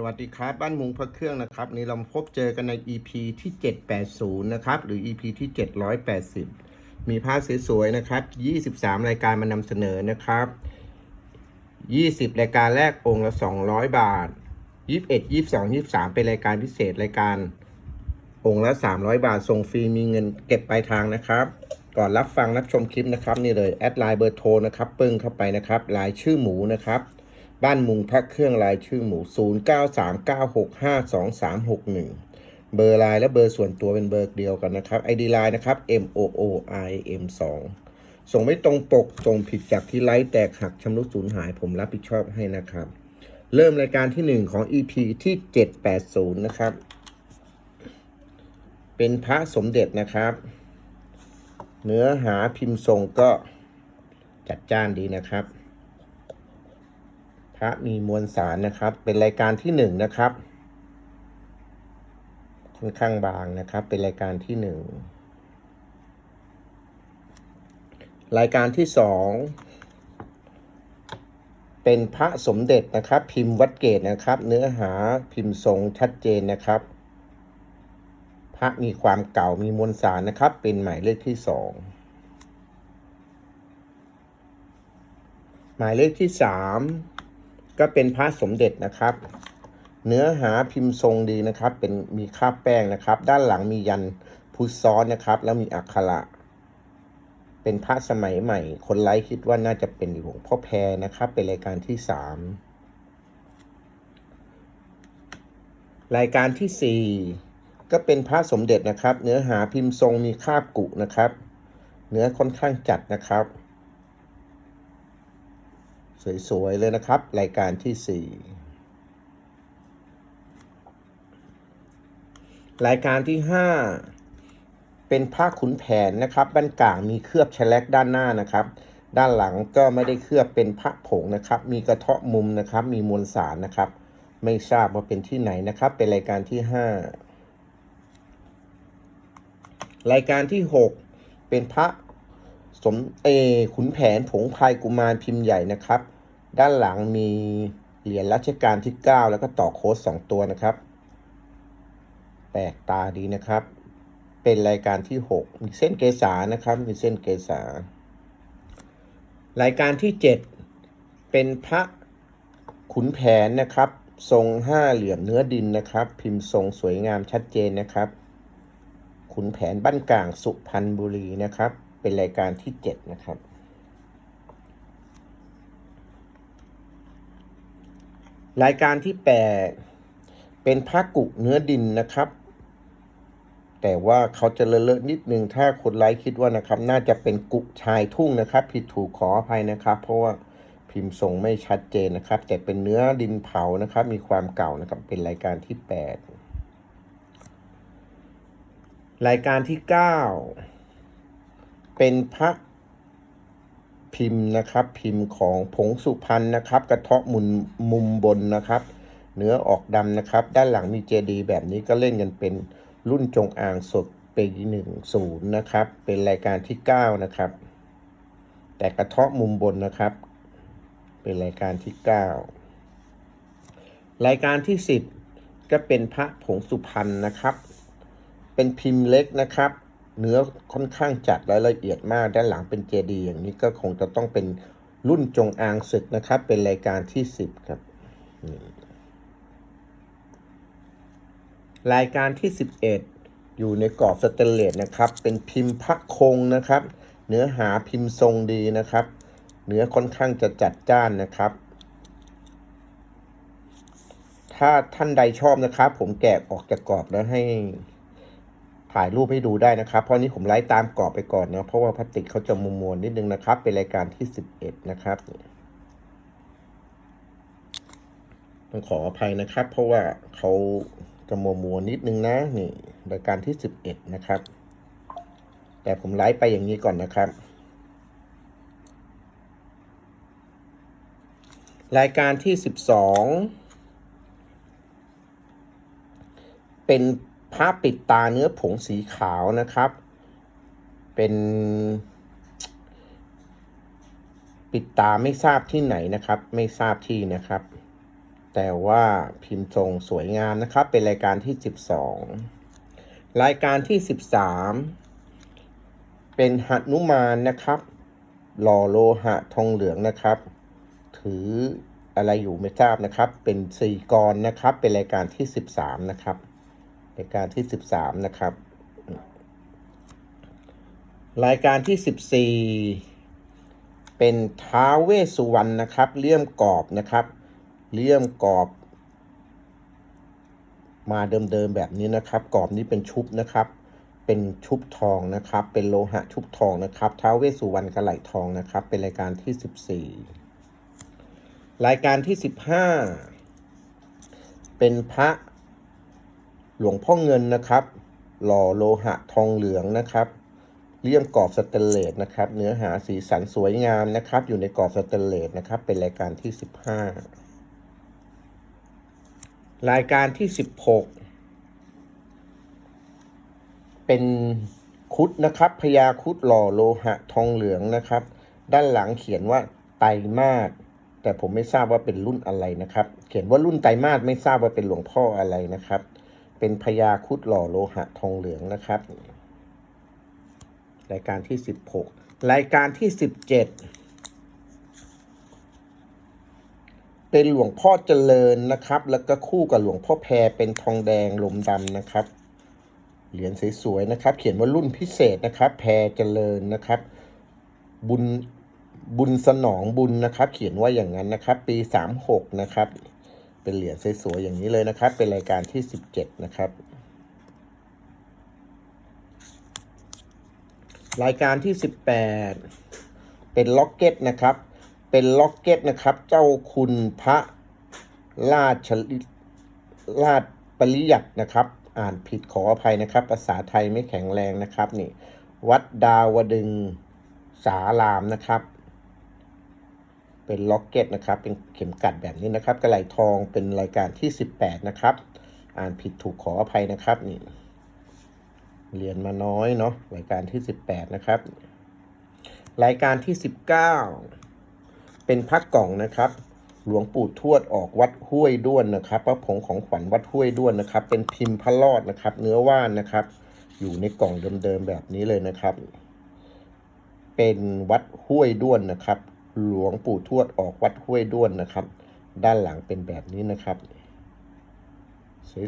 สวัสดีครับ บ้านมุงพระเครื่องนะครับ นี่เราพบเจอกันใน EP ที่ 780 นะครับ หรือ EP ที่ 780 มีภาพสวยๆนะครับ 23 รายการมานำเสนอนะครับ 20 รายการแรกองค์ละ 200 บาท 21 22 23 เป็นรายการพิเศษรายการ องค์ละ 300 บาทส่งฟรีมีเงินเก็บปลายทางนะครับ ก่อนรับฟังรับชมคลิปนะครับนี่เลยแอดไลน์เบอร์โทรนะครับปึ้งเข้าไปนะครับลายชื่อหมูนะครับ บ้านมุงพักเครื่องลายชื่อหมู 0939652361 เบอร์ไลน์และเบอร์ส่วนตัวเป็นเบอร์เดียวกันนะครับ ID ไลน์นะครับ M O O I M 2ส่งไม่ตรงปก ส่งผิดจากที่ไลฟ์แตกหักชำรุดสูญหายผมรับผิดชอบให้นะครับ เริ่มรายการที่ 1 ของ EP ที่ 780 นะครับ เป็นพระสมเด็จนะครับ เนื้อหาพิมพ์ทรงก็จัดจ้านดีนะครับ พระมีมวลสารนะครับ เป็นรายการที่หนึ่งนะครับ ค่อนข้างบางนะครับ เป็นรายการที่หนึ่งรายการที่สองเป็นพระสมเด็จนะครับ พิมพ์วัดเกตนะครับ เนื้อหาพิมพ์ทรงชัดเจนนะครับ พระมีความเก่ามีมวลสารนะครับ เป็นหมายเลขที่สองหมายเลขที่สาม ก็เป็นพระสมเด็จนะครับ เนื้อหาพิมพ์ทรงดีนะครับ เป็นมีคราบแป้งนะครับ ด้านหลังมียันพุทธซ้อนนะครับ แล้วมีอักขระเป็นพระสมัยใหม่ คนไลค์คิดว่าน่าจะเป็นหลวงพ่อแพรนะครับ เป็นรายการที่สามรายการที่สี่ก็เป็นพระสมเด็จนะครับ เนื้อหาพิมพ์ทรงมีคราบกุนะครับ เนื้อค่อนข้างจัดนะครับ สวย ๆ เลยนะครับ รายการที่สี่รายการที่ห้าเป็นผ้าขุนแผนนะครับบ้านกลางมีเคลือบแฉลกด้านหน้านะครับ ด้านหลังก็ไม่ได้เคลือบเป็นพระผงนะครับ มีกระเทาะมุมนะครับ มีมวลสารนะครับ ไม่ทราบว่าเป็นที่ไหนนะครับ เป็นรายการที่ห้ารายการที่หกเป็นพระสมเออขุนแผนผงพายกุมารพิมพ์ใหญ่นะครับ ด้านหลังมีเหรียญรัชกาลที่ 9 แล้วก็ต่อโค้ด2ตัวนะครับ แปลกตาดีนะครับ เป็นรายการที่ 6 มีเส้นเกษานะครับ มีเส้นเกษารายการที่ 7 เป็นพระขุนแผนนะครับ ทรงห้าเหลี่ยมเนื้อดินนะครับ พิมพ์ทรงสวยงามชัดเจนนะครับ ขุนแผนบ้านกลางสุพรรณบุรีนะครับ เป็นรายการที่ 7 นะครับ รายการที่ 8 เป็นพระกุเนื้อดินนะครับ แต่ว่าเขาจะเลอะๆนิดนึง ถ้าคนไลค์คิดว่านะครับ น่าจะเป็นกุชายทุ่งนะครับ ผิดถูกขออภัยนะครับ เพราะว่าพิมพ์ทรงไม่ชัดเจนนะครับ แต่เป็นเนื้อดินเผานะครับ มีความเก่านะครับ เป็นรายการที่ 8 รายการที่ 9 เป็นพระ พิมพ์นะครับ พิมพ์ของผงสุพรรณนะครับ กระเทาะมุมมุมบนนะครับ เนื้อออกดำนะครับ ด้านหลังมีเจดีแบบนี้ก็เล่นกันเป็นรุ่นจงอางสดปีหนึ่งศูนย์นะครับ เป็นรายการที่9นะครับ แต่กระเทาะมุมบนนะครับ เป็นรายการที่9รายการที่10ก็เป็นพระผงสุพรรณนะครับ เป็นพิมพ์เล็กนะครับ เนื้อค่อนข้างจัดและละเอียดมาก ด้านหลังเป็นเจดีย์อย่างนี้ก็คงจะต้องเป็นรุ่นจงอางศึกนะครับ เป็นรายการที่ 10 ครับ รายการที่ 11 อยู่ในกรอบสเตนเลสนะครับ เป็นพิมพ์พระคงนะครับ เนื้อหาพิมพ์ทรงดีนะครับ เนื้อค่อนข้างจะจัดจ้านนะครับถ้าท่านใดชอบนะครับ ผมแกะออกจากกรอบแล้วให้ ถ่ายรูปให้ดูได้นะครับ เพราะนี้ผมไล่ตามกรอบไปก่อนเนาะเพราะว่าพลาสติกเขาจะมุมมวนนิดนึงนะครับ เป็นรายการที่สิบเอ็ดนะครับต้องขออภัยนะครับ เพราะว่าเขาจะมัวมัวนิดนึงนะนี่รายการที่สิบเอ็ดนะครับ แต่ผมไล่ไปอย่างนี้ก่อนนะครับ รายการที่สิบสองเป็น พระปิดตาเนื้อผงสีขาวนะครับ เป็น ปิดตาไม่ทราบที่ไหนนะครับ ไม่ทราบที่นะครับ แต่ว่าพิมพ์ทรงสวยงามนะครับ เป็นรายการที่ 12 รายการที่ 13 เป็นหนุมานนะครับหล่อโลหะทองเหลืองนะครับ ถืออะไรอยู่ไม่ทราบนะครับ เป็นสี่กรนะครับ เป็นรายการที่ 13 นะครับ รายการที่13นะครับ รายการที่14เป็นท้าวเวสสุวรรณนะครับเลี่ยมกรอบนะครับเลี่ยมกรอบ มาเดิมๆแบบนี้นะครับกรอบนี้เป็นชุบนะครับ เป็นชุบทองนะครับ เป็นโลหะชุบทองนะครับท้าวเวสสุวรรณกระไหลทองนะครับ เป็นรายการที่14รายการที่15เป็นพระ หลวงพ่อเงินนะครับ หล่อโลหะทองเหลืองนะครับ เลี่ยมกรอบสเตนเลสนะครับ เนื้อหาสีสันสวยงามนะครับ อยู่ในกรอบสเตนเลสนะครับ เป็นรายการที่ 15 รายการที่ 16 เป็นคุดนะครับพญาคุดหล่อโลหะทองเหลืองนะครับ ด้านหลังเขียนว่าไตมาสแต่ผมไม่ทราบว่าเป็นรุ่นอะไรนะครับ เขียนว่ารุ่นไตมาสไม่ทราบว่าเป็นหลวงพ่ออะไรนะครับ เป็นพญาคุดหล่อโลหะทองเหลืองนะครับ รายการที่ 16 รายการที่ 17 เป็นหลวงพ่อเจริญนะครับ แล้วก็คู่กับหลวงพ่อแพรเป็นทองแดงลมดำนะครับ เหรียญสวยๆนะครับ เขียนว่ารุ่นพิเศษนะครับ แพรเจริญนะครับ บุญบุญสนองบุญนะครับ เขียนว่าอย่างนั้นนะครับ ปี 36 นะครับ เป็นเหรียญสวยๆอย่างนี้เลยนะครับ เป็นรายการที่ 17 นะครับ รายการที่ 18 เป็นล็อกเก็ตนะครับ เป็นล็อกเก็ตนะครับ เจ้าคุณพระราชลิราชปริยัตินะครับ อ่านผิดขออภัยนะครับ ภาษาไทยไม่แข็งแรงนะครับนี่ วัดดาวดึงสารามนะครับ เป็นล็อกเก็ตนะครับ เป็นเข็มกัดแบบนี้นะครับ กระไหลทองเป็นรายการที่ 18 นะครับ อ่านผิดถูกขออภัยนะครับนี่เรียนมาน้อยเนาะรายการที่ 18 นะครับ รายการที่ 19 เป็นพักกล่องนะครับหลวงปู่ทวดออกวัดห้วยด้วนนะครับพระผงของขวัญวัดห้วยด้วนนะครับ เป็นพิมพ์พระรอดนะครับ เนื้อว่านนะครับ อยู่ในกล่องเดิมๆแบบนี้เลยนะครับ เป็นวัดห้วยด้วนนะครับ หลวงปู่ทวดออกวัดห้วยด้วนนะครับ ด้านหลังเป็นแบบนี้นะครับ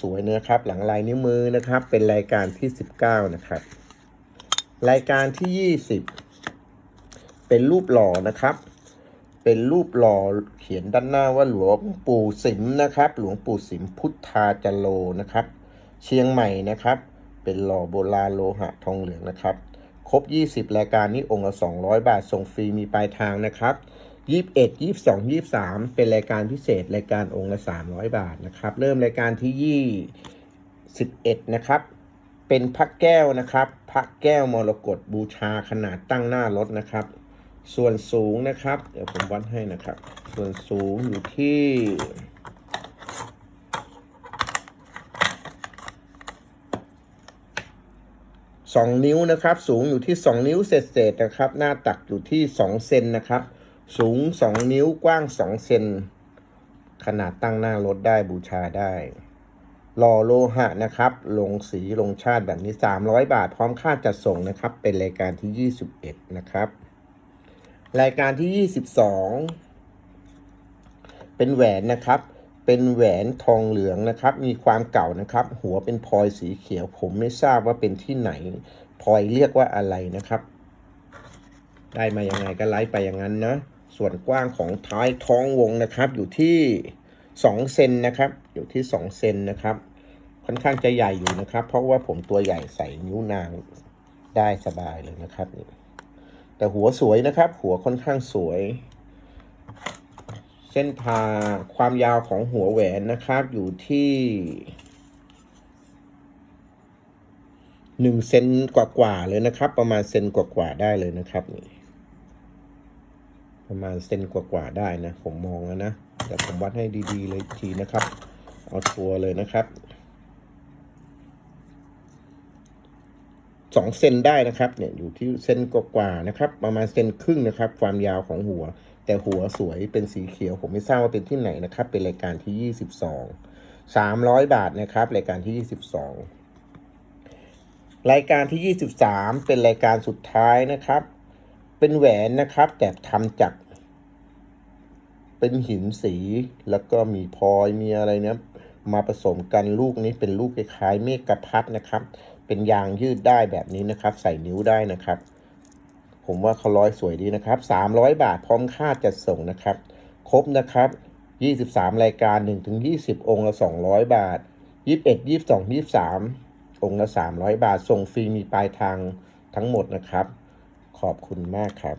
สวยๆนะครับ หลังลายนิ้วมือนะครับ เป็นรายการที่ 19 นะครับ รายการที่ 20 เป็นรูปหล่อนะครับ เป็นรูปหล่อเขียนด้านหน้าว่าหลวงปู่สิมนะครับ หลวงปู่สิมพุทธาจโลนะครับ เชียงใหม่นะครับ เป็นหล่อโบราณโลหะทองเหลืองนะครับ ครบ 20 รายการนี้องค์ละ 200 บาท ส่งฟรีมีปลายทางนะครับ21 22 23 เป็นรายการพิเศษรายการองค์ละ 300 บาทนะครับ เริ่มรายการที่21นะครับ เป็นพระแก้วนะครับ พระแก้วมรกตบูชาขนาดตั้งหน้ารถนะครับ ส่วนสูงนะครับ เดี๋ยวผมวัดให้นะครับ ส่วนสูงอยู่ที่ สองนิ้วนะครับ สูงอยู่ที่สองนิ้วเศษๆนะครับ หน้าตักอยู่ที่สองเซนนะครับ สูงสองนิ้วกว้างสองเซน ขนาดตั้งหน้ารถได้บูชาได้หล่อโลหะนะครับ ลงสีลงชาติแบบนี้ 300 บาท พร้อมค่าจัดส่งนะครับ เป็นรายการที่ 21 นะครับ รายการที่ 22 เป็นแหวนนะครับ เป็นแหวนทองเหลืองนะครับ มีความเก่านะครับ หัวเป็นพลอยสีเขียว ผมไม่ทราบว่าเป็นที่ไหนพลอยเรียกว่าอะไรนะครับ ได้มายังไงก็ไล่ไปอย่างนั้นนะ ส่วนกว้างของท้ายท้องวงนะครับ อยู่ที่2เซนนะครับ อยู่ที่2เซนนะครับ ค่อนข้างจะใหญ่อยู่นะครับ เพราะว่าผมตัวใหญ่ใส่นิ้วนางได้สบายเลยนะครับ แต่หัวสวยนะครับ หัวค่อนข้างสวย เส้นผ่าความยาวของหัวแหวนนะครับ อยู่ที่หนึ่งเซนกว่าๆเลยนะครับ ประมาณเซนกว่าๆได้เลยนะครับนี่ประมาณเซนกว่าๆได้นะผมมองแล้วนะแต่ผมวัดให้ดีๆเลยทีนะครับ เอาชัวร์เลยนะครับสองเซนได้นะครับเนี่ยอยู่ที่เซนกว่าๆนะครับ ประมาณเซนครึ่งนะครับ ความยาวของหัว แต่หัวสวยเป็นสีเขียว ผมไม่ทราบว่าเป็นที่ไหนนะครับ เป็นรายการที่ 22 300 บาทนะครับ รายการที่ 22 รายการที่ 23 เป็นรายการสุดท้ายนะครับ เป็นแหวนนะครับ แต่ทำจาก เป็นหินสีแล้วก็มีพลอยมีอะไรเนี้ยมาผสมกันลูกนี้เป็นลูกคล้ายๆเมฆกะพัดนะครับ เป็นยางยืดได้แบบนี้นะครับ ใส่นิ้วได้นะครับ ผมว่าเขาร้อยสวยดีนะครับ 300 บาทพร้อมค่าจัดส่งนะครับ ครบนะครับ 23 รายการ 1-20 องค์ละ 200 บาท 21 22 23 องค์ละ 300 บาท ส่งฟรีมีปลายทางทั้งหมดนะครับ ขอบคุณมากครับ